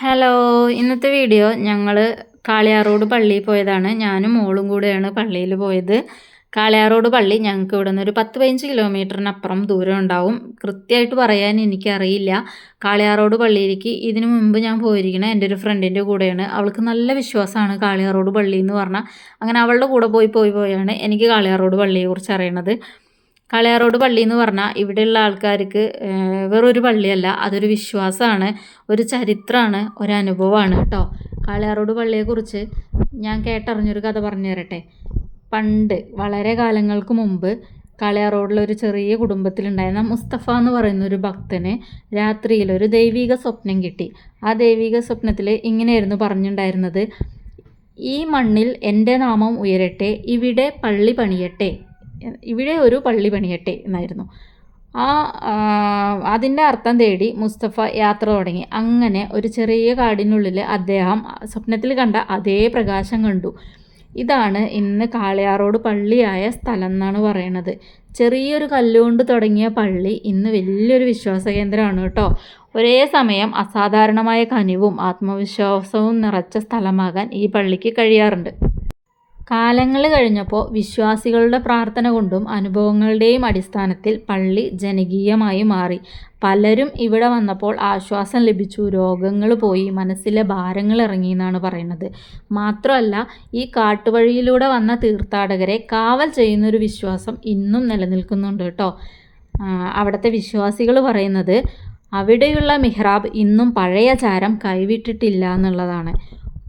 Hello ഇന്നത്തെ video ഞങ്ങൾ കാളിയാറോട് പള്ളിയിൽ പോയതാണ്. ഞാനും മോളും കൂടെയാണ് പള്ളിയിൽ പോയത്. കാളിയാറോട് പള്ളി ഞങ്ങൾക്ക് ഇവിടെ നിന്ന് ഒരു പത്ത് പതിനഞ്ച് കിലോമീറ്ററിനപ്പുറം ദൂരം ഉണ്ടാവും. കൃത്യമായിട്ട് പറയാൻ എനിക്കറിയില്ല. കാളിയാറോട് പള്ളിയിലേക്ക് ഇതിനു മുമ്പ് ഞാൻ പോയിരിക്കണ എന്റെ ഒരു ഫ്രണ്ടിന്റെ കൂടെയാണ്. അവൾക്ക് നല്ല വിശ്വാസമാണ് കാളിയാറോട് പള്ളി എന്ന് പറഞ്ഞാൽ. അങ്ങനെ അവളുടെ കൂടെ പോയി പോയി പോയാണ് എനിക്ക് കാളിയാറോട് പള്ളിയെക്കുറിച്ച് അറിയണത്. കളയാറോട് പള്ളി എന്ന് പറഞ്ഞാൽ ഇവിടെയുള്ള ആൾക്കാർക്ക് വേറൊരു പള്ളിയല്ല അതൊരു വിശ്വാസമാണ് ഒരു ചരിത്രമാണ് ഒരനുഭവമാണ് കേട്ടോ കളയാറോട് പള്ളിയെക്കുറിച്ച് ഞാൻ കേട്ടറിഞ്ഞൊരു കഥ പറഞ്ഞു തരട്ടെ. പണ്ട് വളരെ കാലങ്ങൾക്ക് മുമ്പ് ഒരു ചെറിയ കുടുംബത്തിലുണ്ടായിരുന്ന മുസ്തഫ എന്ന് പറയുന്ന ഒരു ഭക്തന് രാത്രിയിൽ ഒരു ദൈവിക സ്വപ്നം കിട്ടി. ആ ദൈവിക സ്വപ്നത്തിൽ ഇങ്ങനെയായിരുന്നു പറഞ്ഞിട്ടുണ്ടായിരുന്നത് ഈ മണ്ണിൽ എന്റെ നാമം ഉയരട്ടെ ഇവിടെ പള്ളി പണിയട്ടെ ഇവിടെ ഒരു പള്ളി പണിയട്ടെ എന്നായിരുന്നു. ആ അതിന്റെ അർത്ഥം തേടി മുസ്തഫ യാത്ര തുടങ്ങി. അങ്ങനെ ഒരു ചെറിയ കാടിനുള്ളിൽ അദ്ദേഹം സ്വപ്നത്തിൽ കണ്ട അതേ പ്രകാശം കണ്ടു. ഇതാണ് ഇന്ന് കാളിയാറോട് പള്ളിയായ സ്ഥലം എന്നാണ് പറയണത് ചെറിയൊരു കല്ലുകൊണ്ട് തുടങ്ങിയ പള്ളി ഇന്ന് വലിയൊരു വിശ്വാസ കേന്ദ്രമാണ് കേട്ടോ. ഒരേ സമയം അസാധാരണമായ കനിവും ആത്മവിശ്വാസവും നിറച്ച സ്ഥലമാകാൻ ഈ പള്ളിക്ക് കഴിയാറുണ്ട്. കാലങ്ങൾ കഴിഞ്ഞപ്പോൾ വിശ്വാസികളുടെ പ്രാർത്ഥന കൊണ്ടും അനുഭവങ്ങളുടെയും അടിസ്ഥാനത്തിൽ പള്ളി ജനകീയമായി മാറി. പലരും ഇവിടെ വന്നപ്പോൾ ആശ്വാസം ലഭിച്ചു രോഗങ്ങൾ പോയി മനസ്സിലെ ഭാരങ്ങൾ ഇറങ്ങി എന്നാണ് പറയുന്നത്. മാത്രമല്ല ഈ കാട്ടുവഴിയിലൂടെ വന്ന തീർത്ഥാടകരെ കാവൽ ചെയ്യുന്നൊരു വിശ്വാസം ഇന്നും നിലനിൽക്കുന്നുണ്ട് കേട്ടോ. അവിടുത്തെ വിശ്വാസികൾ പറയുന്നത് അവിടെയുള്ള മിഹ്റാബ് ഇന്നും പഴയ ചാരം കൈവിട്ടിട്ടില്ല എന്നുള്ളതാണ്.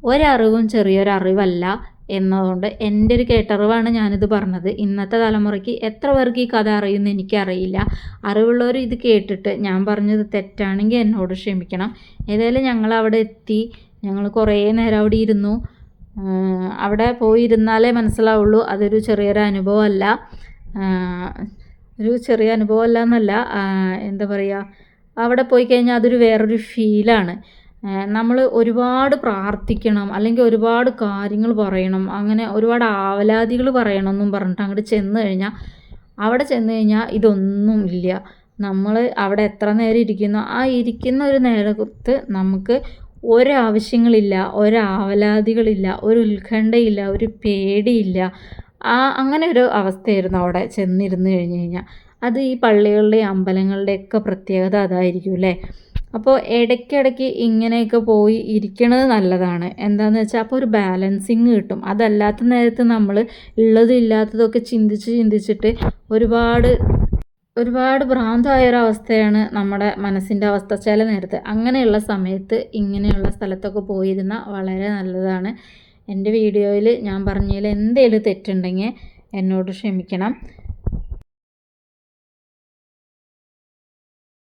ഒരറിവും ചെറിയൊരറിവല്ല. എന്നതുകൊണ്ട് എന്റെ ഒരു കേട്ടറിവാണ് ഞാനിത് പറഞ്ഞത്. ഇന്നത്തെ തലമുറയ്ക്ക് എത്ര പേർക്ക് ഈ കഥ അറിയുമെന്ന് എനിക്കറിയില്ല. അറിവുള്ളവർ ഇത് കേട്ടിട്ട് ഞാൻ പറഞ്ഞത് തെറ്റാണെങ്കിൽ എന്നോട് ക്ഷമിക്കണം. ഏതായാലും ഞങ്ങൾ അവിടെ എത്തി. ഞങ്ങൾ കുറേ നേരം അവിടെ ഇരുന്നു. അവിടെ പോയിരുന്നാലേ മനസ്സിലാവുള്ളൂ. അതൊരു ചെറിയൊരു അനുഭവമല്ല. ഒരു ചെറിയ അനുഭവമല്ല എന്നല്ല. എന്താ പറയുക അവിടെ പോയി കഴിഞ്ഞാൽ അതൊരു വേറൊരു ഫീലാണ്. നമ്മൾ ഒരുപാട് പ്രാർത്ഥിക്കണം അല്ലെങ്കിൽ ഒരുപാട് കാര്യങ്ങൾ പറയണം അങ്ങനെ ഒരുപാട് ആവലാതികൾ പറയണം എന്നും പറഞ്ഞിട്ട് അങ്ങോട്ട് ചെന്ന് കഴിഞ്ഞാൽ അവിടെ ചെന്ന് കഴിഞ്ഞാൽ ഇതൊന്നും ഇല്ല. നമ്മൾ അവിടെ എത്ര നേരം ഇരിക്കുന്നു ആ ഇരിക്കുന്ന ഒരു നേരത്ത് നമുക്ക് ഒരാവശ്യങ്ങളില്ല ഒരാവലാതികളില്ല ഒരു ഉത്കണ്ഠയില്ല ഒരു പേടിയില്ല. ആ അങ്ങനെ ഒരു അവസ്ഥയായിരുന്നു അവിടെ ചെന്നിരുന്ന് കഴിഞ്ഞ് കഴിഞ്ഞാൽ അത് ഈ പള്ളികളുടെയും അമ്പലങ്ങളുടെയൊക്കെ പ്രത്യേകത അതായിരിക്കും അല്ലേ? അപ്പോൾ ഇടയ്ക്കിടയ്ക്ക് ഇങ്ങനെയൊക്കെ പോയി ഇരിക്കണത് നല്ലതാണ്. എന്താണെന്ന് വെച്ചാൽ അപ്പോൾ ഒരു ബാലൻസിങ് കിട്ടും. അതല്ലാത്ത നേരത്ത് നമ്മൾ ഉള്ളതും ഇല്ലാത്തതൊക്കെ ചിന്തിച്ച് ചിന്തിച്ചിട്ട് ഒരുപാട് ഒരുപാട് ഭ്രാന്തമായ അവസ്ഥയാണ് നമ്മുടെ മനസ്സിന്റെ അവസ്ഥ ചില നേരത്ത്. അങ്ങനെയുള്ള സമയത്ത് ഇങ്ങനെയുള്ള സ്ഥലത്തൊക്കെ പോയിരുന്ന വളരെ നല്ലതാണ്. എന്റെ വീഡിയോയിൽ ഞാൻ പറഞ്ഞതിൽ എന്തെങ്കിലും തെറ്റുണ്ടെങ്കിൽ എന്നോട് ക്ഷമിക്കണം.